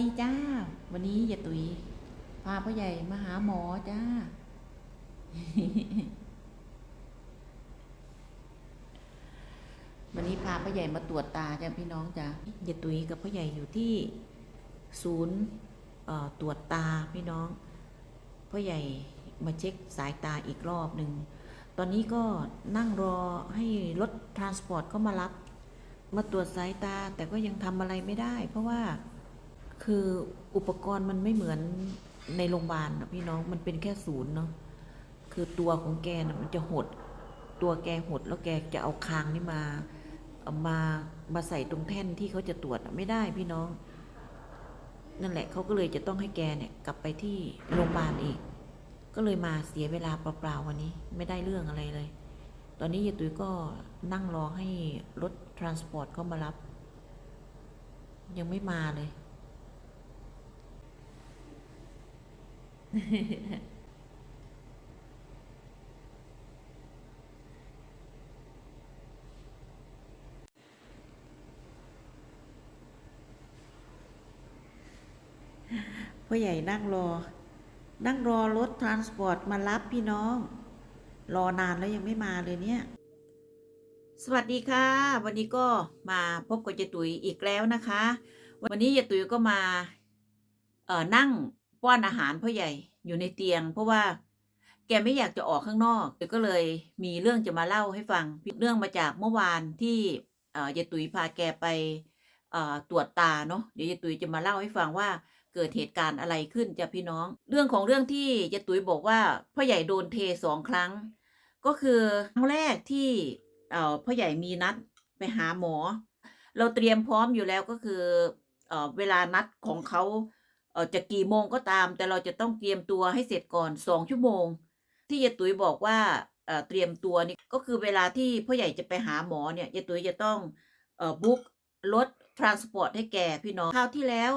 ดีจ้า วันนี้ยายตุยพาพ่อใหญ่มาหาหมอจ้า วันนี้พาพ่อใหญ่มาตรวจตาจ้าพี่น้องจ้ายายตุยกับพ่อใหญ่อยู่ที่ศูนย์ตรวจตาพี่น้อง พ่อใหญ่มาเช็คสายตาอีกรอบหนึ่ง ตอนนี้ก็นั่งรอให้รถทรานสปอร์ตเข้ามารับ มาตรวจสายตาแต่ก็ยังทำอะไรไม่ได้ เพราะว่า คืออุปกรณ์มันไม่เหมือนในโรงพยาบาลนะพี่น้องมันเป็นแค่ศูนย์เนาะคือตัวของแกนะมันจะหด ตัวแกหดแล้วแกจะเอาคางนี่มาเอามามาใส่ตรงแท่นที่เขาจะตรวจไม่ได้พี่น้อง นั่นแหละเขาก็เลยจะต้องให้แกเนี่ยกลับไปที่โรงพยาบาลอีก ก็เลยมาเสียเวลาเปล่าๆวันนี้ไม่ได้เรื่องอะไรเลย ตอนนี้ยายตุ้ยก็นั่งรอให้รถทรานสปอร์ตเข้ามารับ ยังไม่มาเลย พ่อใหญ่นั่งรอ นั่งรอรถทรานสปอร์ตมารับพี่น้อง รอนานแล้วยังไม่มาเลยเนี่ย สวัสดีค่ะ วันนี้ก็มาพบกับยายตุ๋ยอีกแล้วนะคะ วันนี้ยายตุ๋ยก็มา เอ่อ นั่ง ป้อนอาหารพ่อใหญ่อยู่ในเตียง เพราะว่าแกไม่อยากจะออกข้างนอกเดี๋ยวก็เลยมีเรื่องจะมาเล่าให้ฟังเรื่องมาจากเมื่อวานที่เยายตุ๋ยพาแกไปตรวจตาเนาะเดี๋ยวยายตุ๋ยจะมาเล่าให้ฟังว่าเกิดเหตุการณ์อะไรขึ้นจ้ะพี่น้อง เรื่องของเรื่องที่ยายตุ๋ยบอกว่าพ่อใหญ่โดนเทสองครั้ง ก็คือครั้งแรกที่พ่อใหญ่มีนัดไปหาหมอ เราเตรียมพร้อมอยู่แล้วก็คือเอเวลานัดของเขา เออจะกี่โมงก็ตาม แต่เราจะต้องเตรียมตัวให้เสร็จก่อนสองชั่วโมง ที่ยายตุ๋ยบอกว่าเอ่อเตรียมตัวนี่ก็คือเวลาที่พ่อใหญ่จะไปหาหมอเนี่ยยายตุ๋ยจะต้องเอ่อบุ๊กรถทรานสปอร์ตให้แกพี่น้องคราวที่แล้ว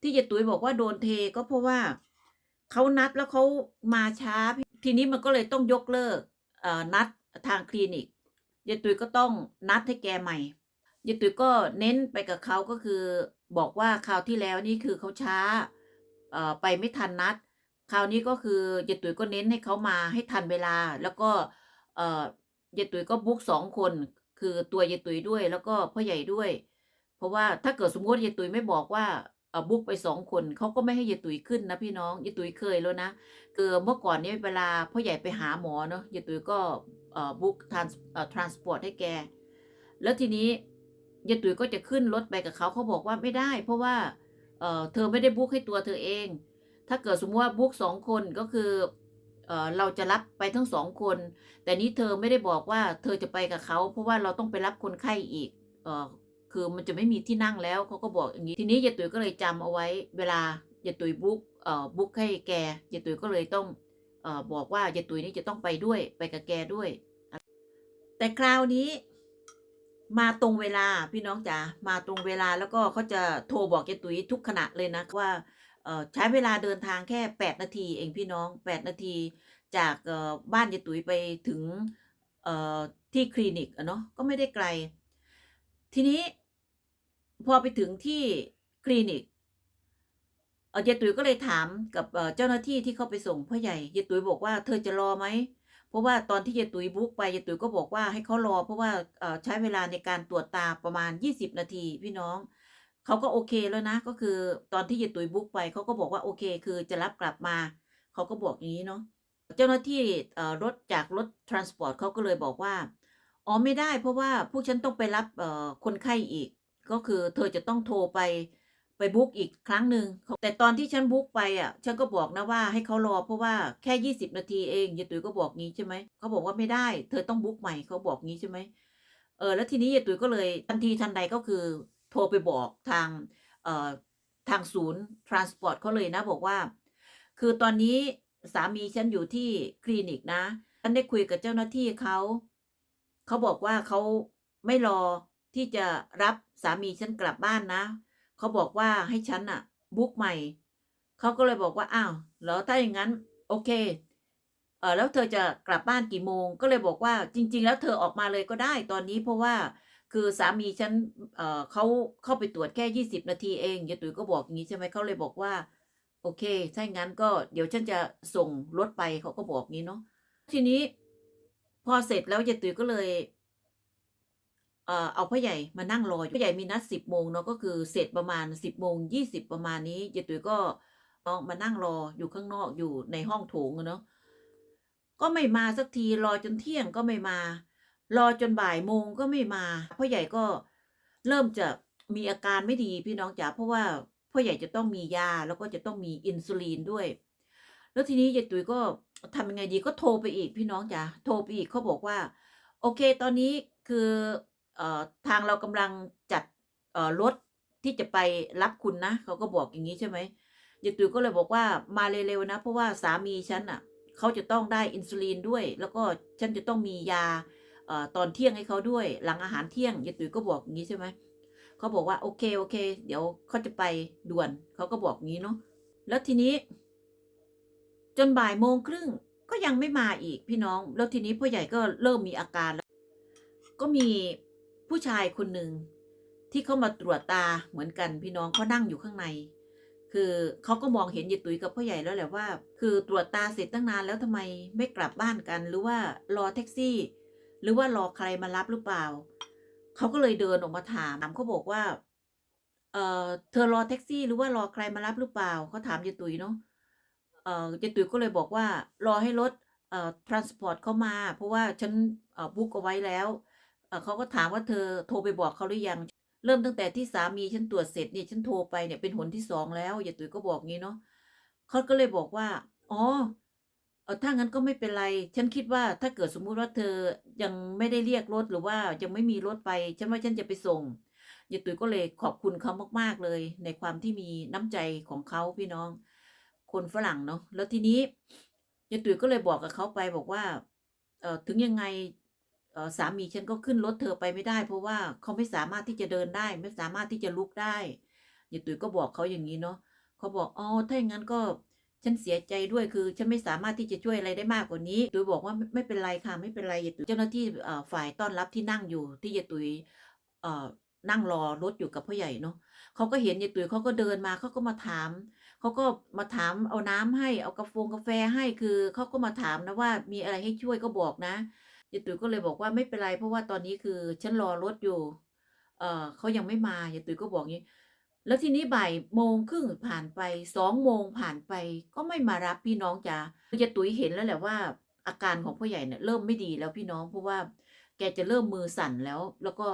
ที่ยายตุ๋ยบอกว่าโดนเทก็เพราะว่าเขานัดแล้วเขามาช้า ทีนี้มันก็เลยต้องยกเลิกเอ่อนัดทางคลินิกยายตุ๋ยก็ต้องนัดให้แกใหม่ยายตุ๋ยก็เน้นไปกับเขาก็คือ บอกว่าคราวที่แล้วนี่คือเขาช้าเอ่อไปไม่ทันนัด คราวนี้ก็คือยายตุ๋ยก็เน้นให้เขามาให้ทันเวลา แล้วก็เอ่อยายตุ๋ยก็บุ๊กสองคน คือตัวยายตุ๋ยด้วยแล้วก็พ่อใหญ่ด้วย เพราะว่าถ้าเกิดสมมติยายตุ๋ยไม่บอกว่าเอ่อบุ๊กไปสองคนเขาก็ไม่ให้ยายตุ๋ยขึ้นนะพี่น้องยายตุ๋ยเคยแล้วนะคือเมื่อก่อนนี้เวลาพ่อใหญ่ไปหาหมอเนาะยายตุ๋ยก็บุ๊กทรานเอ่อทรานสปอร์ตให้แก แล้วทีนี้ ยายตุ๋ยก็จะขึ้นรถไปกับเขาเขาบอกว่าไม่ได้ เพราะว่าเอ่อเธอไม่ได้บุ๊กให้ตัวเธอเอง ถ้าเกิดสมมติว่าบุ๊กสองคนก็คือเอ่อเราจะรับไปทั้งสองคน แต่นี้เธอไม่ได้บอกว่าเธอจะไปกับเขาเพราะว่าเราต้องไปรับคนไข้อีกเอ่อคือมันจะไม่มีที่นั่งแล้วเขาก็บอกอย่างนี้ทีนี้ยายตุ๋ยก็เลยจำเอาไว้ เวลายายตุ๋ยบุ๊กเอ่อบุ๊กให้แกยายตุ๋ยก็เลยต้องเอ่อบอกว่ายายตุ๋ยนี่จะต้องไปด้วยไปกับแกด้วย แต่คราวนี้ มาตรงเวลาพี่น้องจ๋ามาตรงเวลาแล้วก็เขาจะโทรบอกยายตุ๋ยทุกขณะเลยนะว่าใช้เวลาเดินทางแค่แปดนาทีเองพี่น้องแปดนาทีจากบ้านยายตุ๋ยไปถึงที่คลินิกอะเนาะก็ไม่ได้ไกล ทีนี้พอไปถึงที่คลินิกเออยตุ๋ยก็เลยถามกับเจ้าหน้าที่ที่เข้าไปส่งพ่อใหญ่ยายตุ๋ยบอกว่าเธอจะรอไหม ราะว่าตอนที่ยายตุ๋ยบุ๊กไปยายตุ๋ยก็บอกว่าให้เขารอ เพราะว่าใช้เวลาในการตรวจตาประมาณ 20 นาทีพี่น้องเขาก็โอเคแล้วนะ ก็คือตอนที่ยายตุ๋ยบุ๊กไปเขาก็บอกว่าโอเค คือจะรับกลับมาเขาก็บอกอย่างนี้เนาะเจ้าหน้าที่รถจากรถทรานสปอร์ตเขาก็เลยบอกว่าอ๋อไม่ได้เพราะว่าพวกฉันต้องไปรับคนไข้อีก ก็คือเธอจะต้องโทรไป ไปบุ๊กอีกครั้งหนึ่งแต่ตอนที่ฉันบุ๊กไปอะ ฉันก็บอกนะว่าให้เขารอเพราะว่าแค่ยี่สิบนาทีเองยายตุ๋ยก็บอกงี้ใช่ไหมเขาบอกว่าไม่ได้ เธอต้องบุ๊กใหม่เขาบอกงี้ใช่ไหมเออแล้วทีนี้ยายตุ๋ยก็เลยทันทีทันใดก็คือ โทรไปบอกทางเอ่อทางศูนย์ทรานสปอร์ตเขาเลยนะบอกว่า คือตอนนี้สามีฉันอยู่ที่คลินิกนะฉันได้คุยกับเจ้าหน้าที่เขาเขาบอกว่าเขาไม่รอที่จะรับสามีฉันกลับบ้านนะ เขาบอกว่าให้ฉันอะบุ๊กใหม่ เขาก็เลยบอกว่าอ้าวแล้วถ้าอย่างนั้น โอเค เออแล้วเธอจะกลับบ้านกี่โมง ก็เลยบอกว่าจริง ๆ แล้วเธอออกมาเลยก็ได้ตอนนี้เพราะว่าคือสามีฉันเออเขาเข้าไปตรวจแค่ยี่สิบนาทีเองยายตุ๋ยก็บอกอย่างนี้ใช่ไหมเขาเลยบอกว่า โอเคถ้าอย่างนั้นก็เดี๋ยวฉันจะส่งรถไปเขาก็บอกงี้เนาะทีนี้ พอเสร็จแล้วยายตุ๋ยก็เลย เออเอาพ่อใหญ่มานั่งรออยู่พ่อใหญ่มีนัดสิบโมงเนาะก็คือเสร็จประมาณสิบโมงยี่สิบประมาณนี้ยายตุ๋ยก็น้องมานั่งรออยู่ข้างนอกอยู่ในห้องโถงเนาะก็ไม่มาสักทีรอจนเที่ยงก็ไม่มา รอจนบ่ายโมงก็ไม่มาพ่อใหญ่ก็เริ่มจะมีอาการไม่ดีพี่น้องจ๋าเพราะว่าพ่อใหญ่จะต้องมียาแล้วก็จะต้องมีอินซูลินด้วย แล้วทีนี้ยายตุ๋ยก็ทำยังไงดีก็โทรไปอีกพี่น้องจ๋าโทรไปอีกเขาบอกว่า โอเค ตอนนี้คือ ทางเรากำลังจัดรถที่จะไปรับคุณนะเขาก็บอกอย่างนี้ใช่ไหมยายตุ๋ยก็เลยบอกว่ามาเร็วๆนะ เพราะว่าสามีฉันอะเขาจะต้องได้อินซูลินด้วย แล้วก็ฉันจะต้องมียาออตอนเที่ยงให้เขาด้วย หลังอาหารเที่ยงยายตุ๋ยก็บอกอย่างนี้ใช่ไหมเขาบอกว่าโอเคโอเค เดี๋ยวเขาจะไปด่วนเขาก็บอกอย่างนี้เนาะแล้วทีนี้ จนบ่ายโมงครึ่งก็ยังไม่มาอีกพี่น้อง แล้วทีนี้พ่อใหญ่ก็เริ่มมีอาการแล้วก็มี ผู้ชายคนหนึ่งที่เขามาตรวจตาเหมือนกันพี่น้องเขานั่งอยู่ข้างใน คือเขาก็มองเห็นยายตุ๋ยกับพ่อใหญ่แล้วแหละว่า คือตรวจตาเสร็จตั้งนานแล้วทำไมไม่กลับบ้านกัน หรือว่ารอแท็กซี่ หรือว่ารอใครมารับหรือเปล่าเขาก็เลยเดินออกมาถามเขาบอกว่าเออเธอรอแท็กซี่ หรือว่ารอใครมารับหรือเปล่าเขาถามยายตุ๋ยเนาะเออยายตุ๋ยก็เลยบอกว่ารอให้รถเอ่อ transport เข้ามา เพราะว่าฉันเอ่อบุ๊กเอาไว้แล้ว เขาก็ถามว่าเธอโทรไปบอกเขาหรือยัง เริ่มตั้งแต่ที่สามีฉันตรวจเสร็จเนี่ยฉันโทรไปเนี่ยเป็นหนที่สองแล้วอย่าตุ๋ยก็บอกงี้เนาะเขาก็เลยบอกว่า อ๋อเออถ้างั้นก็ไม่เป็นไร ฉันคิดว่าถ้าเกิดสมมุติว่าเธอยังไม่ได้เรียกรถหรือว่ายังไม่มีรถไป ฉันว่าฉันจะไปส่งยายตุ๋ยก็เลยขอบคุณเขามาก ๆเลย ในความที่มีน้ำใจของเขาพี่น้อง คนฝรั่งเนาะ แล้วทีนี้ยายตุ๋ยก็เลยบอกกับเขาไปบอกว่า เออถึงยังไง สามีฉันก็ขึ้นรถเธอไปไม่ได้ เพราะว่าเขาไม่สามารถที่จะเดินได้ ไม่สามารถที่จะลุกได้ยายตุ๋ยก็บอกเขาอย่างนี้เนาะเขาบอกอ๋อถ้าอย่างนั้นก็ฉันเสียใจด้วยคือฉันไม่สามารถที่จะช่วยอะไรได้มากกว่านี้ตุ๋ยบอกว่าไม่ไม่เป็นไรค่ะไม่เป็นไรยายตุ๋ยเจ้าหน้าที่ฝ่ายต้อนรับที่นั่งอยู่ที่ยายตุ๋ยนั่งรอรถอยู่กับพ่อใหญ่เนาะเขาก็เห็นยายตุ๋ยเขาก็เดินมาเขาก็มาถามเขาก็มาถามเอาน้ำให้เอากาแฟกาแฟให้คือเขาก็มาถามนะว่ามีอะไรให้ช่วยก็บอกนะ ยายตุ๋ยก็เลยบอกว่าไม่เป็นไร เพราะว่าตอนนี้คือฉันรอรถอยู่ เอ่อเขายังไม่มายายตุ๋ยก็บอกงี้ แล้วทีนี้บ่ายโมงครึ่งผ่านไปสองโมงผ่านไป ก็ไม่มารับพี่น้องจ๋ายายตุ๋ยเห็นแล้วแหละว่า อาการของพ่อใหญ่เนี่ยเริ่มไม่ดีแล้วพี่น้องเพราะว่าแกจะเริ่มมือสั่นแล้ว แล้วก็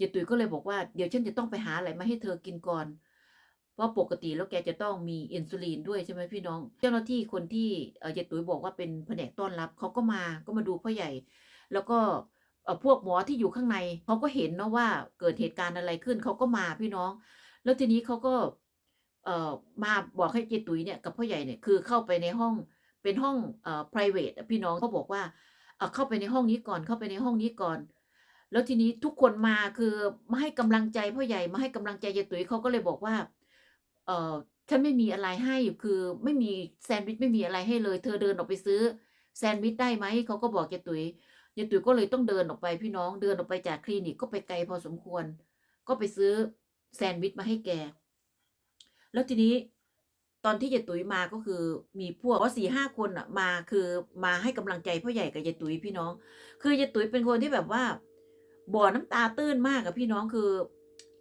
ยายตุ๋ยก็เลยบอกว่าเดี๋ยวฉันจะต้องไปหาอะไรมาให้เธอกินก่อน เพราะปกติแล้วแกจะต้องมีอินซูลินด้วยใช่ไหมพี่น้อง เจ้าหน้าที่คนที่เออยายตุ๋ยบอกว่าเป็นแผนกต้อนรับเขาก็มาก็มาดูพ่อใหญ่ แล้วก็พวกหมอที่อยู่ข้างในเขาก็เห็นเนาะว่าเกิดเหตุการณ์อะไรขึ้นเขาก็มาพี่น้อง แล้วทีนี้เขาก็เอ่อมาบอกให้เจตุ๋ยเนี่ยกับพ่อใหญ่เนี่ยคือเข้าไปในห้องเป็นห้องเอ่อ private พี่น้องเขาบอกว่าเเข้าไปในห้องนี้ก่อนเข้าไปในห้องนี้ก่อน แล้วทีนี้ทุกคนมาคือมาให้กำลังใจพ่อใหญ่มาให้กำลังใจเจตุ๋ยเขาก็เลยบอกว่า เออฉันไม่มีอะไรให้คือไม่มีแซนด์วิชไม่มีอะไรให้เลย เธอเดินออกไปซื้อแซนด์วิชได้ไหมเขาก็บอกเจตุ๋ยเจตุ๋ยก็เลยต้องเดินออกไปพี่น้องเดินออกไปจากคลินิกก็ไปไกลพอสมควร ก็ไปซื้อแซนด์วิชมาให้แก แล้วทีนี้ตอนที่ยายตุ๋ยมาก็คือมีพวกสี่ห้าคนอะมาคือมาให้กำลังใจพ่อใหญ่กับยายตุ๋ยพี่น้อง คือยายตุ๋ยเป็นคนที่แบบว่า บ่อน้ำตาตื้นมากกับพี่น้องคือ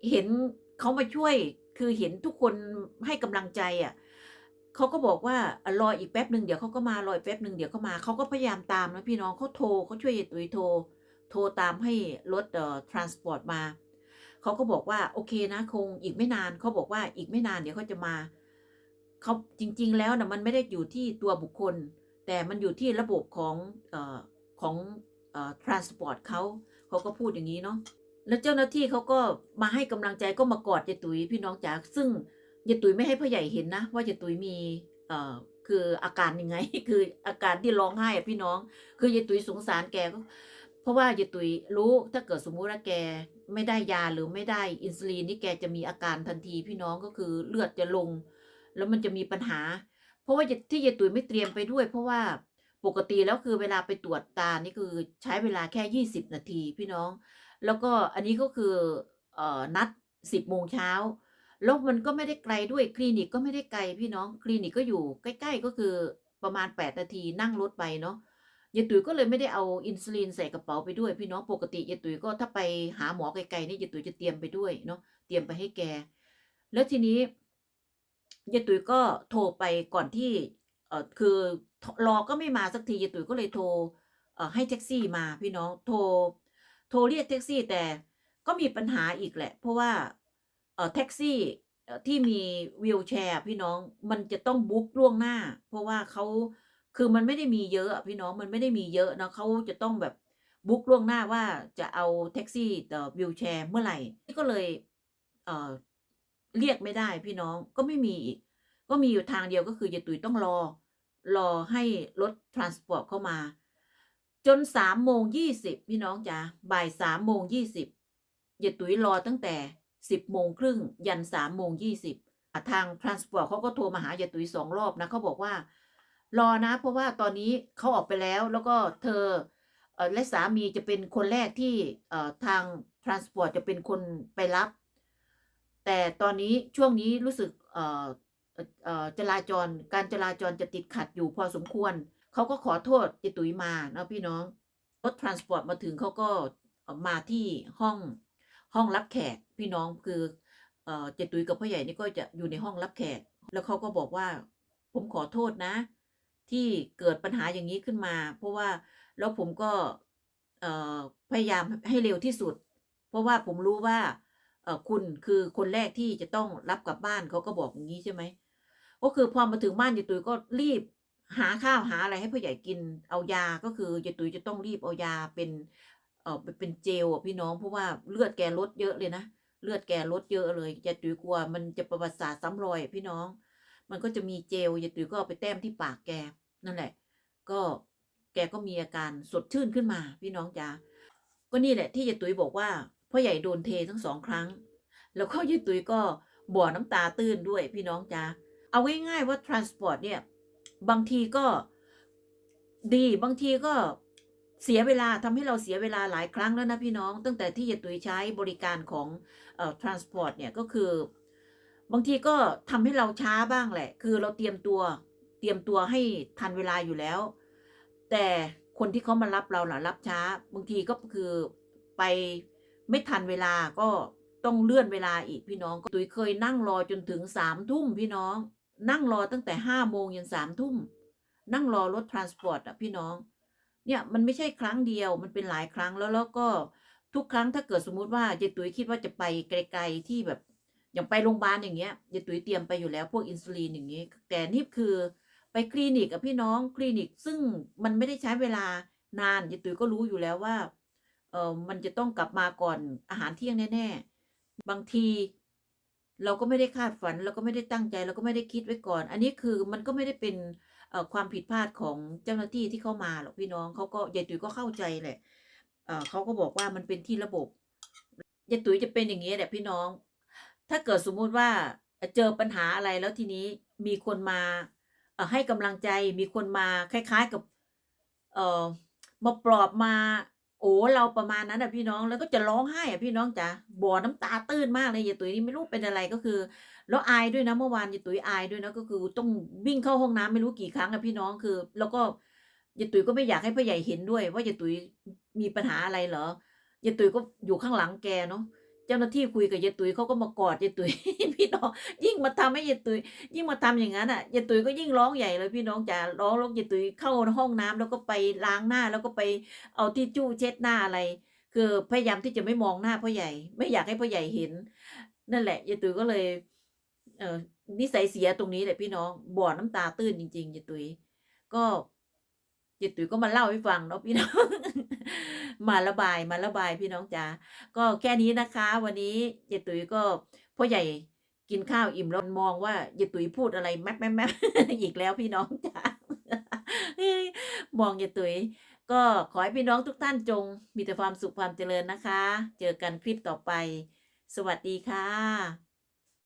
เห็นเขามาช่วย คือเห็นทุกคนให้กำลังใจอะเขาก็บอกว่ารออีกแป๊บหนึ่งเดี๋ยวเขาก็มารออีกแป๊บหนึ่งเดี๋ยวเขามาเขาก็พยายามตามนะพี่น้องเขาโทรเขาช่วยยายตุ๋ยโทร โทรตามให้รถเอ่อ transport มาเขาก็บอกว่าโอเคนะคงอีกไม่นานเขาบอกว่าอีกไม่นานเดี๋ยวเขาจะมาเขาจริง ๆ แล้วนะมันไม่ได้อยู่ที่ตัวบุคคล แต่มันอยู่ที่ระบบของเอ่อของเอ่อ transport เขาเขาก็พูดอย่างนี้เนาะ แล้วเจ้าหน้าที่เขาก็มาให้กำลังใจก็มากอดยายตุ๋ยพี่น้องจ๋าซึ่งยายตุ๋ยไม่ให้พ่อใหญ่เห็นนะ ว่ายายตุ๋ยมีเอ่อคืออาการยังไง คืออาการที่ร้องไห้อะพี่น้อง คือยายตุ๋ยสงสารแกก็ เพราะว่ายายตุ๋ยรู้ถ้าเกิดสมมุติว่าแกไม่ได้ยาหรือไม่ได้อินซูลินนี่แกจะมีอาการทันทีพี่น้องก็คือเลือดจะลง แล้วมันจะมีปัญหา เพราะว่าที่ยายตุ๋ยไม่เตรียมไปด้วย เพราะว่าปปกติแล้วคือเวลาไปตรวจตานี่คือใช้เวลาแค่ 20 นาทีพี่น้อง แล้วก็อันนี้ก็คืออนัด10โมงเช้าแล้วมันก็ไม่ได้ไกลด้วยคลินิกก็ไม่ได้ไกลพี่น้องคลินิกก็อยู่ใกล้ ๆ ก็คือประมาณ 8 นาทีนั่งรถไปเนาะยายตุ๋ยก็เลยไม่ได้เอาอินซูลินใส่กระเป๋าไปด้วย พี่น้องปกติยายตุ๋ยก็ถ้าไปหาหมอไกลๆนี่ยายตุ๋ยจะเตรียมไปด้วยเนาะเตรียมไปให้แก แล้วทีนี้ยายตุ๋ยก็โทรไปก่อนที่เออคือรอก็ไม่มาสักทียายตุ๋ยก็เลยโทรเออให้แท็กซี่มาพี่น้องโทร โทรเรียกแท็กซี่แต่ก็มีปัญหาอีกแหละ เพราะว่าเอ่อแท็กซี่ที่มีวีลแชร์พี่น้องมันจะต้องบุ๊กล่วงหน้า เพราะว่าเขาคือมันไม่ได้มีเยอะพี่น้องมันไม่ได้มีเยอะนะเขาจะต้องแบบบุ๊กล่วงหน้าว่าจะเอาแท็กซี่ต่อวีลแชร์เมื่อไหร่ก็เลยเอ่อเรียกไม่ได้พี่น้องก็ไม่มีอีกก็มีอยู่ทางเดียวก็คือยายตุยต้องรอ รอให้รถทรานสปอร์ตเข้ามา จนสามโมงยี่สิบพี่น้องจ๋าบ่ายสามโมงยี่สิบยายตุ๋ยรอตั้งแต่สิบโมงครึ่งยันสามโมงยี่สิบทางทรานสปอร์ตเขาก็โทรมาหายายตุ๋ยสองรอบนะเขาบอกว่า รอนะ เพราะว่าตอนนี้เขาออกไปแล้วแล้วก็เธออและสามีจะเป็นคนแรกที่ทางทรานสปอร์ตจะเป็นคนไปรับ แต่ตอนนี้ช่วงนี้รู้สึกเอ่อเอ่อเอ่อจราจรการจราจรจะติดขัดอยู่พอสมควร เขาก็ขอโทษเจตุยมาเนาะพี่น้องรถทรานสปอร์ตมาถึงเขาก็มาที่ห้องห้องรับแขกพี่น้องคือเจตุยกับพ่อใหญ่นี่ก็จะอยู่ในห้องรับแขก แล้วเขาก็บอกว่าผมขอโทษนะ ที่เกิดปัญหาอย่างนี้ขึ้นมา เพราะว่าแล้วผมก็พยายามให้เร็วที่สุด เพราะว่าผมรู้ว่าคุณคือคนแรกที่จะต้องรับกลับบ้านเขาก็บอกอย่างนี้ใช่ไหมก็คือพอมาถึงบ้านยายตุยก็รีบ หาข้าวหาอะไรให้พ่อใหญ่กินเอายาก็คือยาตุยจะต้องรีบเอายาเป็นเอ่อเป็นเจลอะพี่น้องเพราะว่าเลือดแกลดเยอะเลยนะเลือดแกลดเยอะเลยยาตุยกลัวมันจะประวัติศาสตร์ซ้ำรอยพี่น้อง มันก็จะมีเจลยาตุยก็เอาไปแต้มที่ปากแกนั่นแหละ ก็แกก็มีอาการสดชื่นขึ้นมา พี่น้องจ๋าก็นี่แหละที่ยายตุยบอกว่าพ่อใหญ่โดนเททั้งสองครั้ง แล้วก็ยายตุยก็บ่อน้ำตาตื้นด้วยพี่น้องจ๋าเอาง่ายๆว่า transport เนี่ย บางทีก็ดีบางทีก็เสียเวลาทำให้เราเสียเวลาหลายครั้งแล้วนะพี่น้อง ตั้งแต่ที่ยตุยใช้บริการของเอ่อ transport เนี่ยก็คือบางทีก็ทำให้เราช้าบ้างแหละ คือเราเตรียมตัวเตรียมตัวให้ทันเวลาอยู่แล้ว แต่คนที่เขามารับเราน่ะรับช้า บางทีก็คือไปไม่ทันเวลาก็ต้องเลื่อนเวลาอีกพี่น้องตุยเคยนั่งรอจนถึงสามทุ่มพี่น้อง นั่งรอตั้งแต่ห้าโมงยันสามทุ่ม นั่งรอรถทรานสปอร์ตอะพี่น้อง เนี่ยมันไม่ใช่ครั้งเดียวมันเป็นหลายครั้งแล้วแล้วก็ทุกครั้งถ้าเกิดสมมุติว่าเจตุ๋ยคิดว่าจะไปไกล ๆที่แบบอย่างไปโรงพยาบาลอย่างเงี้ยเจตุ๋ยเตรียมไปอยู่แล้วพวกอินซูลินอย่างเงี้ยแต่นี่คือไปคลินิกกับพี่น้องคลินิกซึ่งมันไม่ได้ใช้เวลานานเจตุ๋ยก็รู้อยู่แล้วว่าเออมันจะต้องกลับมาก่อนอาหารเที่ยงแน่ ๆ บางที เราก็ไม่ได้คาดฝัน เราก็ไม่ได้ตั้งใจ เราก็ไม่ได้คิดไว้ก่อน อันนี้คือมันก็ไม่ได้เป็นความผิดพลาดของเจ้าหน้าที่ที่เข้ามาหรอกพี่น้องเขาก็ยายตุ๋ยก็เข้าใจแหละเขาก็บอกว่ามันเป็นที่ระบบยายตุ๋ยจะเป็นอย่างนี้แหละพี่น้อง ถ้าเกิดสมมุติว่าเจอปัญหาอะไรแล้วทีนี้มีคนมาให้กำลังใจ มีคนมาคล้าย ๆกับ เอ่อมาปลอบมา โอ้เราประมาณนั้นอะพี่น้องแล้วก็จะร้องไห้อะพี่น้องจ๋าบ่อน้ำตาตื้นมากเลยยายตุ๋ยนี่ไม่รู้เป็นอะไรก็คือ แล้วอายด้วยนะเมื่อวานยายตุ๋ยอายด้วยนะก็คือต้องวิ่งเข้าห้องน้ำไม่รู้กี่ครั้งอะพี่น้องคือ แล้วก็ยายตุ๋ยก็ไม่อยากให้พ่อใหญ่เห็นด้วย ว่ายายตุ๋ยมีปัญหาอะไรเหรอยายตุ๋ยก็อยู่ข้างหลังแกเนาะ เจ้าหน้าที่คุยกับยายตุ๋ยเขาก็มากอดยายตุ๋ยพี่น้องยิ่งมาทำให้ยายตุ๋ยยิ่งมาทำอย่างนั้นอะยายตุ๋ยก็ยิ่งร้องใหญ่เลยพี่น้องจ๋าร้องแล้วยายตุ๋ยเข้าห้องน้ำแล้วก็ไปล้างหน้าแล้วก็ไปเอาที่จู้เช็ดหน้าอะไร คือพยายามที่จะไม่มองหน้าพ่อใหญ่ ไม่อยากให้พ่อใหญ่เห็น นั่นแหละยายตุ๋ยก็เลย เออนิสัยเสียตรงนี้แหละพี่น้องบ่อน้ำตาตื้นจริงๆยายตุ๋ยก็ยายตุ๋ยก็มาเล่าให้ฟังเนาะพี่น้อง มาระบายมาระบายพี่น้องจ๋าก็แค่นี้นะคะ วันนี้ยายตุ๋ยก็พ่อใหญ่กินข้าวอิ่มแล้วมองว่ายายตุ๋ยพูดอะไรแม๊บแม๊บแม๊บอีกแล้วพี่น้องจ๋ามองยายตุ๋ยก็ขอให้พี่น้องทุกท่านจง มีแต่ความสุขความเจริญนะคะ เจอกันคลิปต่อไป สวัสดีค่ะ